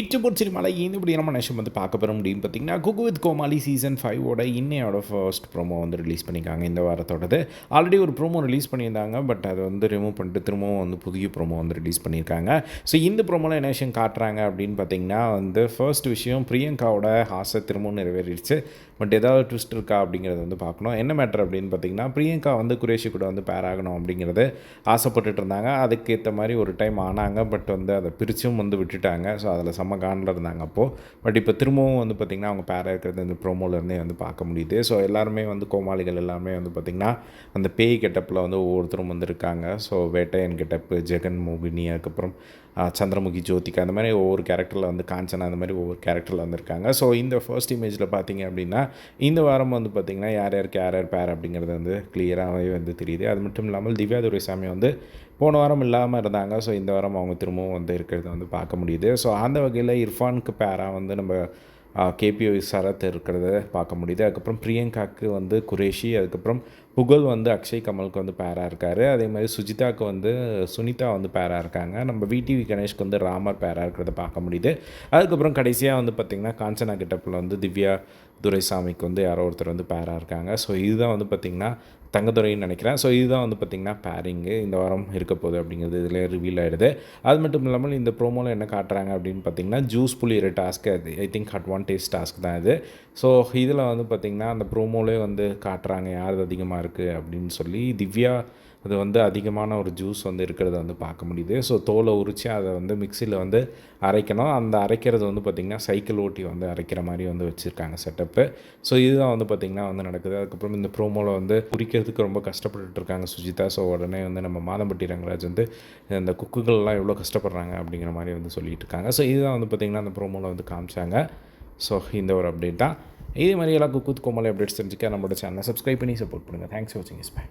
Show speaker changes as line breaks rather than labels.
இச்சபோட் சினிமாவில் இந்த இப்படி நம்ம நேஷம் வந்து பார்க்க போகிற முடியும் பார்த்தீங்கன்னா குக்கு வித் கோமாளி சீசன் ஃபைவோட இன்னையோட ஃபர்ஸ்ட் ப்ரோமோ வந்து ரிலீஸ் பண்ணியிருக்காங்க. இந்த வாரத்தோடது ஆல்ரெடி ஒரு ப்ரோமோ ரிலீஸ் பண்ணியிருந்தாங்க பட் அதை வந்து ரிமூவ் பண்ணிட்டு திரும்பவும் வந்து புதிய ப்ரோமோ வந்து ரிலீஸ் பண்ணியிருக்காங்க. ஸோ இந்த ப்ரோமோவில் என்ன விஷயம் காட்டுறாங்க அப்படின்னு பார்த்தீங்கன்னா வந்து ஃபர்ஸ்ட் விஷயம் பிரியங்காவோட ஆசை திரும்பவும் நிறைவேறிடுச்சு. பட் ஏதாவது ட்விஸ்ட் இருக்கா அப்படிங்கிறத வந்து பார்க்கணும். என்ன மேட்டர் அப்படின்னு பார்த்தீங்கன்னா பிரியங்கா வந்து குரேஷி கூட வந்து பேர் ஆகணும் அப்படிங்கிறது ஆசைப்பட்டுட்டு இருந்தாங்க. அதுக்கேற்ற மாதிரி ஒரு டைம் ஆனாங்க பட் வந்து அதை பிரிச்சும் வந்து விட்டுட்டாங்க. ஸோ அதில் செம்ம காண்டில் இருந்தாங்க அப்போது. பட் இப்போ திரும்பவும் வந்து பார்த்திங்கன்னா அவங்க பேராக இருக்கிறது இந்த ப்ரோமோலேருந்தே வந்து பார்க்க முடியுது. ஸோ எல்லாருமே வந்து கோமாளிகள் எல்லாமே வந்து பார்த்திங்கன்னா அந்த பேய் கெட்டப்பில் வந்து ஒவ்வொருத்தரும் வந்துருக்காங்க. ஸோ வேட்டையன் கெட்டப்பு ஜெகன் மோகினி அதுக்கப்புறம் சந்திரமுகி ஜோதிகா அந்த மாதிரி ஒவ்வொரு கேரக்டரில் வந்து காஞ்சனா அந்த மாதிரி ஒவ்வொரு கேரக்டரில் வந்திருக்காங்க. ஸோ இந்த ஃபர்ஸ்ட் இமேஜில் பார்த்தீங்க அப்படின்னா இந்த வாரம் வந்து பார்த்திங்கன்னா யார் யாருக்கு யார் யார் பேர் அப்படிங்கிறது வந்து கிளியராகவே வந்து தெரியுது. அது மட்டும் இல்லாமல் திவ்யா துரைசாமி வந்து போன வாரம் இல்லாமல் இருந்தாங்க. ஸோ இந்த வாரம் அவங்க திரும்பவும் வந்து இருக்கிறத வந்து பார்க்க முடியுது. ஸோ அந்த வகையில் இர்ஃபானுக்கு பேராக வந்து நம்ம கேபிஓ சரத் இருக்கிறத பார்க்க முடியுது. அதுக்கப்புறம் பிரியங்காவுக்கு வந்து குரேஷி அதுக்கப்புறம் புகழ் வந்து அக்ஷய் கமலுக்கு வந்து பேராக இருக்கார். அதே மாதிரி சுஜிதாக்கு வந்து சுனிதா வந்து பேராக இருக்காங்க. நம்ம விடிவி கணேஷ்க்கு வந்து ராமர் பேராக இருக்கிறத பார்க்க முடியுது. அதுக்கப்புறம் கடைசியாக வந்து பார்த்திங்கன்னா காஞ்சனா கிட்டப்பில் வந்து திவ்யா துரைசாமிக்கு வந்து யாரோ ஒருத்தர் வந்து பேராக இருக்காங்க. ஸோ இதுதான் வந்து பார்த்திங்கன்னா தங்கதுரைன்னு நினைக்கிறேன். ஸோ இதுதான் வந்து பார்த்திங்கன்னா பேரிங்கு இந்த வாரம் இருக்க போகுது அப்படிங்கிறது இதில் ரிவீல் ஆகிடுது அது மட்டும் இல்லாமல் இந்த ப்ரோமோவில் என்ன காட்டுறாங்க அப்படின்னு பார்த்தீங்கன்னா ஜூஸ் புளியிற டாஸ்க்கு அது ஐ திங்க் அட்வான்டேஜ் டாஸ்க் தான் இது. ஸோ இதில் வந்து பார்த்திங்கன்னா அந்த ப்ரோமோலே வந்து காட்டுறாங்க யார் அதிகமாக இருக்குது அப்படின்னு சொல்லி திவ்யா அது வந்து அதிகமான ஒரு ஜூஸ் வந்து இருக்கிறத வந்து பார்க்க முடியுது. ஸோ தோலை உரித்து அதை வந்து மிக்சியில் வந்து அரைக்கணும். அந்த அரைக்கிறது வந்து பார்த்திங்கன்னா சைக்கிள் ஓட்டி வந்து அரைக்கிற மாதிரி வந்து வச்சுருக்காங்க செட்டப்பு ஸோ இதுதான் வந்து பார்த்திங்கன்னா வந்து நடக்குது. அதுக்கப்புறம் இந்த ப்ரோமோவில் வந்து குறிக்கிறதுக்கு ரொம்ப கஷ்டப்பட்டுட்டு இருக்காங்க சுஜிதா. ஸோ உடனே வந்து நம்ம மாதம்பட்டி ரங்கராஜ் வந்து இந்த குக்குகள்லாம் எவ்வளோ கஷ்டப்படுறாங்க அப்படிங்கிற மாதிரி வந்து சொல்லிட்டு இருக்காங்க. ஸோ இதுதான் வந்து பார்த்திங்கன்னா அந்த ப்ரோமோவில் வந்து காமிச்சாங்க. ஸோ இந்த ஒரு அப்டேட் தான். இதே மாதிரி எல்லாம் குக்கூத் கோமலை அப்டேட்ஸ் தெரிஞ்சுக்க நம்மளோட சேனலை சப்ஸ்கிரைப் பண்ணி சப்போர்ட் பண்ணுங்கள் தேங்க்ஸ் ஃபார் வாட்சிங் இஸ் பை